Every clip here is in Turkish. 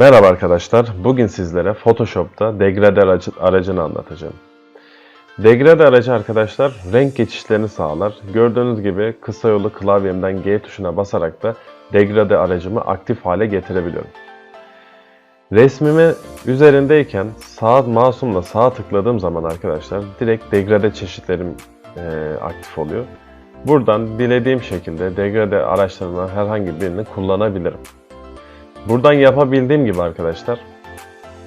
Merhaba arkadaşlar. Bugün sizlere Photoshop'ta degrade aracı, aracını anlatacağım. Degrade aracı arkadaşlar renk geçişlerini sağlar. Gördüğünüz gibi kısa yolu klavyemden G tuşuna basarak da degrade aracımı aktif hale getirebiliyorum. Resmimi üzerindeyken sağ masumla sağa tıkladığım zaman arkadaşlar direkt degrade çeşitlerim e, aktif oluyor. Buradan dilediğim şekilde degrade araçlarından herhangi birini kullanabilirim. Buradan yapabildiğim gibi arkadaşlar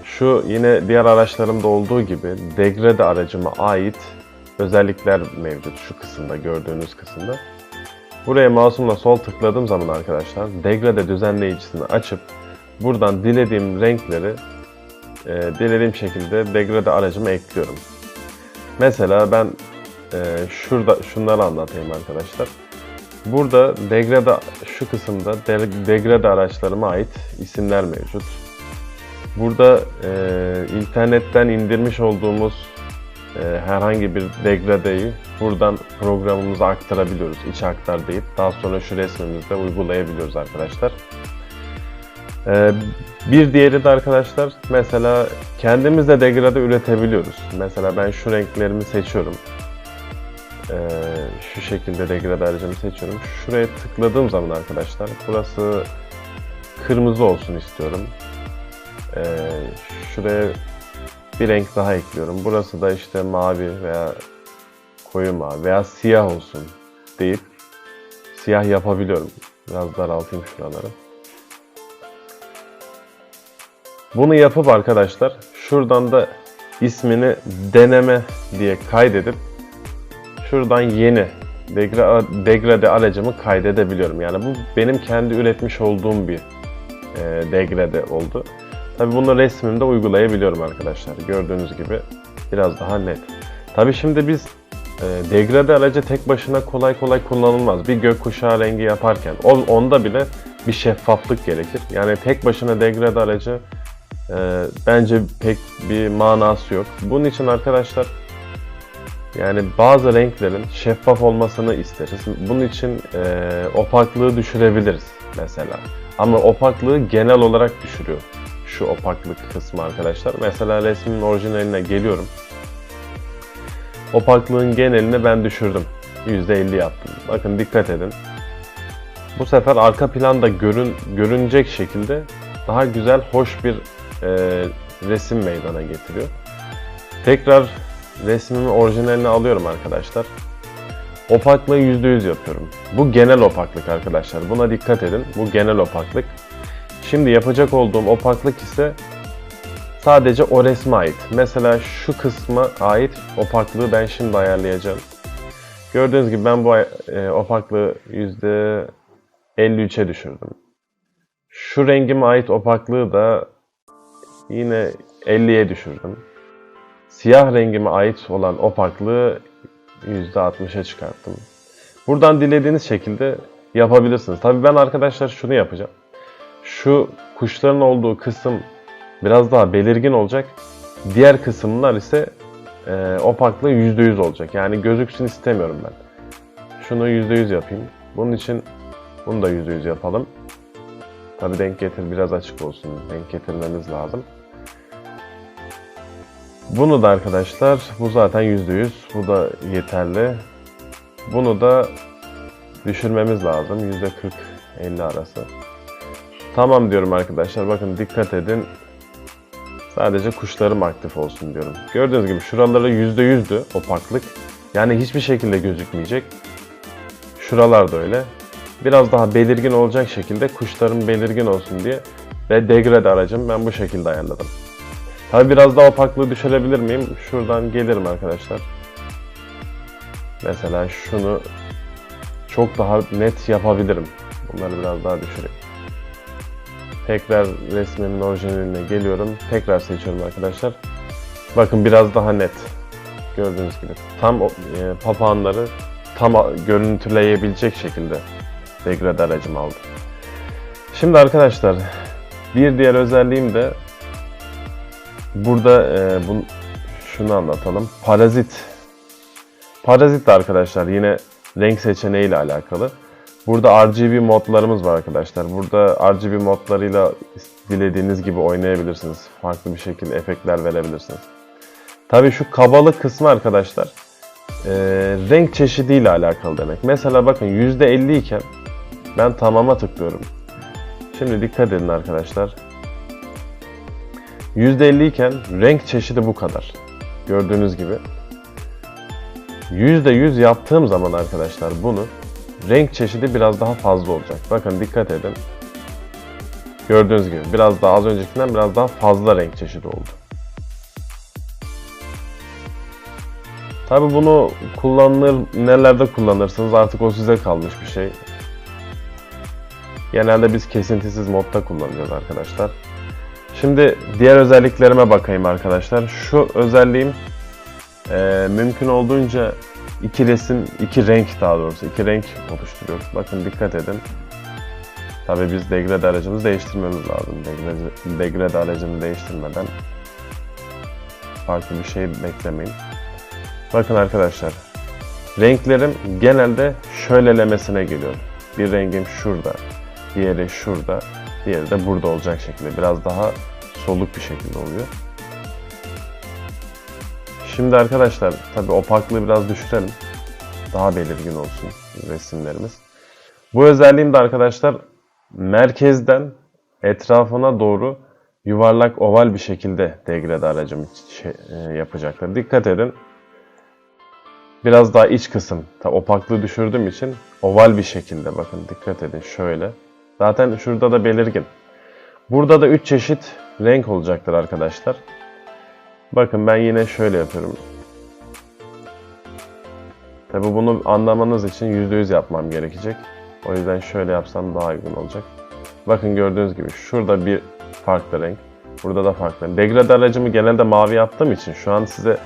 şu yine diğer araçlarımda olduğu gibi degrade aracıma ait özellikler mevcut şu kısımda gördüğünüz kısımda. Buraya mouse'umla sol tıkladığım zaman arkadaşlar degrade düzenleyicisini açıp buradan dilediğim renkleri e, dilediğim şekilde degrade aracıma ekliyorum. Mesela ben e, şurada şunları anlatayım arkadaşlar. Burada degrade şu kısımda de- degrade araçlarıma ait isimler mevcut. Burada e, internetten indirmiş olduğumuz e, herhangi bir degradeyi buradan programımıza aktarabiliyoruz. İçe aktar deyip daha sonra şu resmimizde uygulayabiliyoruz arkadaşlar. E, bir diğeri de arkadaşlar mesela kendimiz de degrade üretebiliyoruz. Mesela ben şu renklerimi seçiyorum. Ee, şu şekilde degrade aracımı seçiyorum. Şuraya tıkladığım zaman arkadaşlar burası kırmızı olsun istiyorum. Ee, şuraya bir renk daha ekliyorum. Burası da işte mavi veya koyu mavi veya siyah olsun deyip siyah yapabiliyorum. Biraz daraltayım şuraları. Bunu yapıp arkadaşlar şuradan da ismini deneme diye kaydedip şuradan yeni degra- degrade aracımı kaydedebiliyorum. Yani bu benim kendi üretmiş olduğum bir e, degrade oldu. Tabi bunu resmimde uygulayabiliyorum arkadaşlar. Gördüğünüz gibi biraz daha net. Tabi şimdi biz e, degrade aracı tek başına kolay kolay kullanılmaz. Bir gökkuşağı rengi yaparken o, onda bile bir şeffaflık gerekir. Yani tek başına degrade aracı e, bence pek bir manası yok. Bunun için arkadaşlar yani bazı renklerin şeffaf olmasını isteriz. Bunun için e, opaklığı düşürebiliriz mesela. Ama opaklığı genel olarak düşürüyor. Şu opaklık kısmı arkadaşlar. Mesela resmin orijinaline geliyorum. Opaklığın genelini ben düşürdüm. %50 yaptım. Bakın dikkat edin. Bu sefer arka planda görün, görünecek şekilde daha güzel, hoş bir e, resim meydana getiriyor. Tekrar resmimi orijinalini alıyorum arkadaşlar. Opaklığı %100 yapıyorum. Bu genel opaklık arkadaşlar. Buna dikkat edin. Bu genel opaklık. Şimdi yapacak olduğum opaklık ise sadece o resme ait. Mesela şu kısma ait opaklığı ben şimdi ayarlayacağım. Gördüğünüz gibi ben bu e, opaklığı %53'e düşürdüm. Şu rengime ait opaklığı da yine 50'ye düşürdüm. Siyah rengime ait olan opaklığı %60'a çıkarttım. Buradan dilediğiniz şekilde yapabilirsiniz. Tabii ben arkadaşlar şunu yapacağım. Şu kuşların olduğu kısım biraz daha belirgin olacak. Diğer kısımlar ise e, opaklığı %100 olacak. Yani gözüksün istemiyorum ben. Şunu %100 yapayım. Bunun için bunu da %100 yapalım. Tabii denk getir biraz açık olsun. Denk getirmemiz lazım. Bunu da arkadaşlar bu zaten %100. Bu da yeterli. Bunu da düşürmemiz lazım. %40-50 arası. Tamam diyorum arkadaşlar. Bakın dikkat edin. Sadece kuşlarım aktif olsun diyorum. Gördüğünüz gibi şuraları %100'dü opaklık. Yani hiçbir şekilde gözükmeyecek. Şuralar da öyle. Biraz daha belirgin olacak şekilde kuşlarım belirgin olsun diye ve degrade aracım ben bu şekilde ayarladım. Tabi biraz daha opaklığı düşürebilir miyim? Şuradan gelirim arkadaşlar. Mesela şunu çok daha net yapabilirim. Bunları biraz daha düşüreyim. Tekrar resmimin orijinaline geliyorum. Tekrar seçiyorum arkadaşlar. Bakın biraz daha net. Gördüğünüz gibi. Tam e, papağanları tam görüntüleyebilecek şekilde degrade aracım aldım. Şimdi arkadaşlar bir diğer özelliğim de Burada e, bun, şunu anlatalım. Parazit. Parazit de arkadaşlar yine renk seçeneği ile alakalı. Burada RGB modlarımız var arkadaşlar. Burada RGB modlarıyla dilediğiniz gibi oynayabilirsiniz. Farklı bir şekilde efektler verebilirsiniz. Tabii şu kabalık kısmı arkadaşlar e, renk çeşidiyle alakalı demek. Mesela bakın %50 iken ben tamama tıklıyorum. Şimdi dikkat edin arkadaşlar. %50 iken renk çeşidi bu kadar. Gördüğünüz gibi. %100 yaptığım zaman arkadaşlar bunu renk çeşidi biraz daha fazla olacak. Bakın dikkat edin. Gördüğünüz gibi biraz daha az öncekinden biraz daha fazla renk çeşidi oldu. Tabi bunu kullanılır, nelerde kullanırsınız artık o size kalmış bir şey. Genelde biz kesintisiz modda kullanacağız arkadaşlar. Şimdi diğer özelliklerime bakayım arkadaşlar. Şu özelliğim e, mümkün olduğunca iki resim, iki renk daha doğrusu iki renk oluşturuyor. Bakın dikkat edin. Tabi biz degrade aracımızı değiştirmemiz lazım. Degrade, degrade aracını değiştirmeden farklı bir şey beklemeyin. Bakın arkadaşlar. Renklerim genelde şöylelemesine geliyor. Bir rengim şurada, diğeri şurada, diğeri de burada olacak şekilde. Biraz daha soluk bir şekilde oluyor. Şimdi arkadaşlar tabi opaklığı biraz düşürelim. Daha belirgin olsun resimlerimiz. Bu özelliğim de arkadaşlar merkezden etrafına doğru yuvarlak oval bir şekilde degrade aracım şey, e. Dikkat edin. Biraz daha iç kısım. Ta opaklığı düşürdüğüm için oval bir şekilde bakın dikkat edin şöyle. Zaten şurada da belirgin. Burada da 3 çeşit renk olacaktır arkadaşlar. Bakın ben yine şöyle yapıyorum. Tabi bunu anlamanız için %100 yapmam gerekecek. O yüzden şöyle yapsam daha uygun olacak. Bakın gördüğünüz gibi şurada bir farklı renk. Burada da farklı. Degrade aracımı genelde mavi yaptığım için şu an size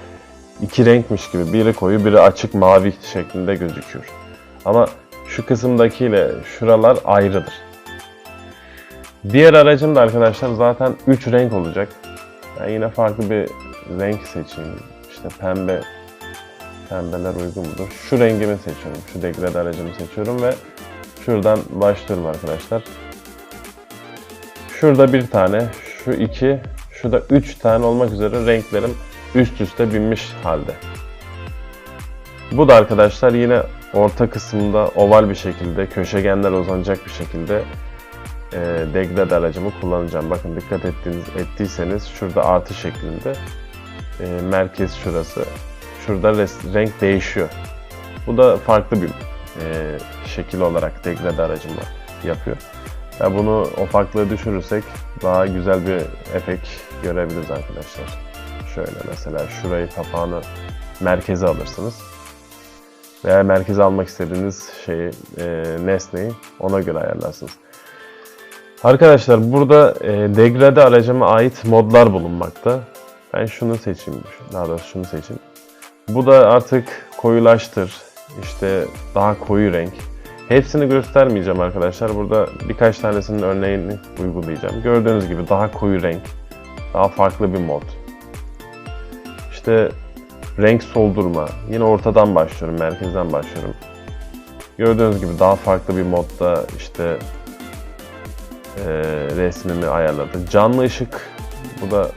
iki renkmiş gibi biri koyu biri açık mavi şeklinde gözüküyor. Ama şu kısımdakiyle şuralar ayrıdır. Diğer aracım da arkadaşlar zaten 3 renk olacak. Ben yine farklı bir renk seçeyim. İşte pembe pembeler uygun mudur? Şu rengimi seçiyorum. Şu degrade aracımı seçiyorum ve şuradan başlıyorum arkadaşlar. Şurada bir tane, şu iki, şurada üç tane olmak üzere renklerim üst üste binmiş halde. Bu da arkadaşlar yine orta kısımda oval bir şekilde, köşegenler uzanacak bir şekilde e, degrade aracımı kullanacağım. Bakın dikkat ettiğiniz, ettiyseniz şurada artı şeklinde e, merkez şurası. Şurada res, renk değişiyor. Bu da farklı bir e, şekil olarak degrade aracımla yapıyor. Ya bunu opaklığı düşürürsek daha güzel bir efekt görebiliriz arkadaşlar. Şöyle mesela şurayı kapağını merkeze alırsınız. Veya merkeze almak istediğiniz şeyi, e, nesneyi ona göre ayarlarsınız. Arkadaşlar burada e, degrade aracıma ait modlar bulunmakta. Ben şunu seçeyim, daha doğrusu şunu seçeyim. Bu da artık koyulaştır, işte daha koyu renk. Hepsini göstermeyeceğim arkadaşlar. Burada birkaç tanesinin örneğini uygulayacağım. Gördüğünüz gibi daha koyu renk, daha farklı bir mod. İşte renk soldurma. Yine ortadan başlıyorum, merkezden başlıyorum. Gördüğünüz gibi daha farklı bir modda işte resmimi ayarladık. Canlı ışık. Bu da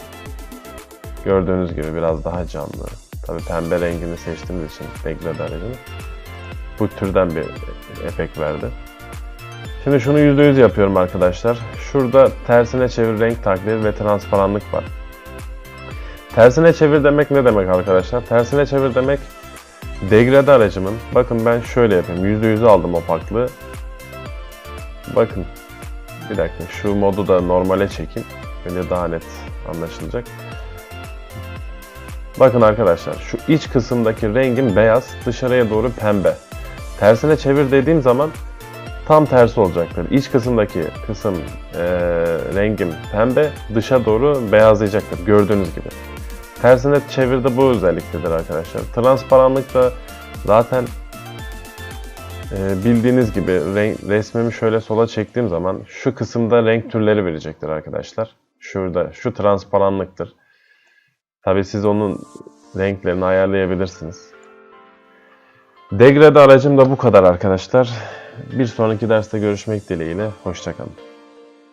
gördüğünüz gibi biraz daha canlı. Tabii pembe rengini seçtiğimiz için degrade aracını. Bu türden bir efekt verdi. Şimdi şunu %100 yapıyorum arkadaşlar. Şurada tersine çevir renk taklidi ve transparanlık var. Tersine çevir demek ne demek arkadaşlar? Tersine çevir demek degrade aracımın bakın ben şöyle yapayım. %100'ü aldım opaklığı. Bakın bir dakika şu modu da normale çekeyim. Böyle daha net anlaşılacak. Bakın arkadaşlar şu iç kısımdaki rengim beyaz, dışarıya doğru pembe. Tersine çevir dediğim zaman tam tersi olacaktır. İç kısımdaki kısım e, rengim pembe, dışa doğru beyazlayacaktır gördüğünüz gibi. Tersine çevirde bu özelliktedir arkadaşlar. Transparanlık da zaten e, bildiğiniz gibi renk, resmimi şöyle sola çektiğim zaman şu kısımda renk türleri verecektir arkadaşlar. Şurada şu transparanlıktır. Tabi siz onun renklerini ayarlayabilirsiniz. Degrade aracım da bu kadar arkadaşlar. Bir sonraki derste görüşmek dileğiyle. Hoşçakalın.